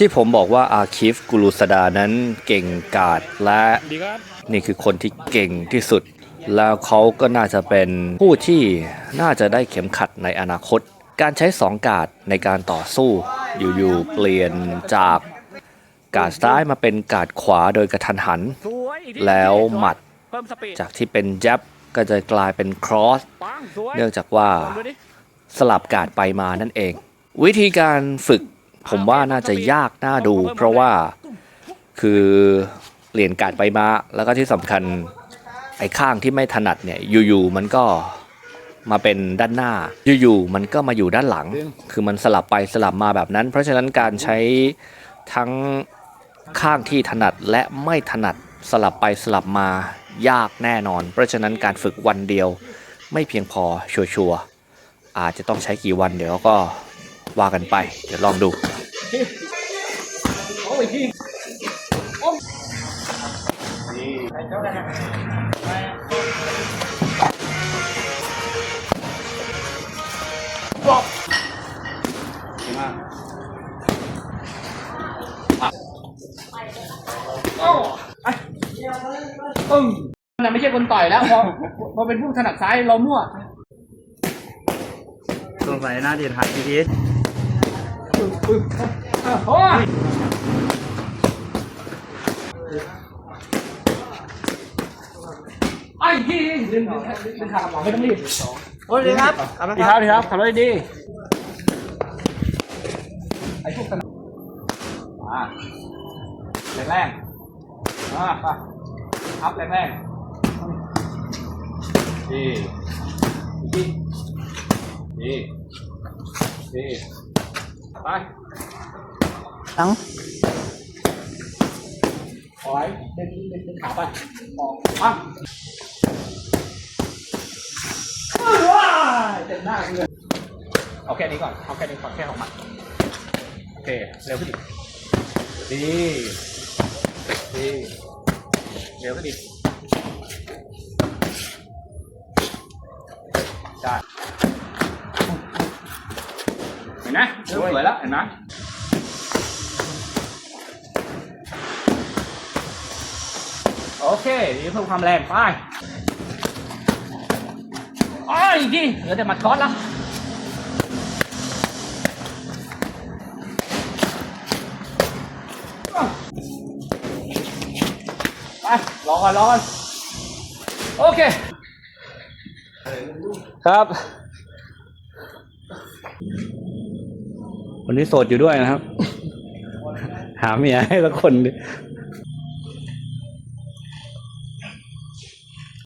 ที่ผมบอกว่าอาคิฟกุลูสดานั้นเก่งกาจและนี่คือคนที่เก่งที่สุด แล้วเขาก็น่าจะเป็นผู้ที่น่าจะได้เข็มขัดในอนาคต การใช้สองกาดในการต่อสู้ อยู่ๆเปลี่ยนจากกาดซ้ายมาเป็นกาดขวาโดยกระทันหัน แล้วหมัดจากที่เป็นแจ็บก็จะกลายเป็นครอส เนื่องจากว่าสลับกาดไปมานั่นเอง วิธีการฝึก ผมว่าน่าจะยากน่าดู เพราะว่าคือเปลี่ยนการไปมาแล้วก็ที่สำคัญไอ้ข้างที่ไม่ถนัดเนี่ยอยู่ๆมันก็มาเป็นด้านหน้า อยู่ๆมันก็มาอยู่ด้านหลัง คือมันสลับไปสลับมาแบบนั้น เพราะฉะนั้นการใช้ทั้งข้างที่ถนัดและไม่ถนัดสลับไปสลับมายากแน่นอน เพราะฉะนั้นการฝึกวันเดียวไม่เพียงพอชัวร์ๆอาจจะต้องใช้กี่วันเดี๋ยวก็ว่ากันไป เดี๋ยวลองดู โอ้ยที่โอ้ยนี่ไปเจ้ากันนะบอกดีมากโอ้ไอ้ตึ้งมันไม่ใช่คนต่อยแล้วพอพอเป็นผู้ถนัดซ้ายเรามั่วสงสัยน่าดีดหายพีพี โอ้ยไอ้ที่ดึงดึงขาหมอไม่ต้องรีบโอ้ยดีครับเอาดีครับดีครับขับรถดีไอ้พวกถนัดอ่าแรงๆอ่าไปอัพแรงๆดีดีดีดี ไปทั้งถอยเดินเดินเดินขาไปออกปั้งว้ายเต็มหน้าเลยเอาแค่นี้ก่อนเอาแค่นี้ก่อนแค่ของมันโอเคเร็วขึ้นอีกดีดีเร็วขึ้นอีกได้เห็น ไหมเริ่มสวยแล้วเห็นไหมโอเคนี่เพิ่มความแรงไปอ้อยอีกทีเหลือแต่หมัดก้อนแล้วไปรอก่อนรอก่อนโอเค ครับ วันนี้โสดอยู่ด้วยนะครับ หาเมียให้ละคน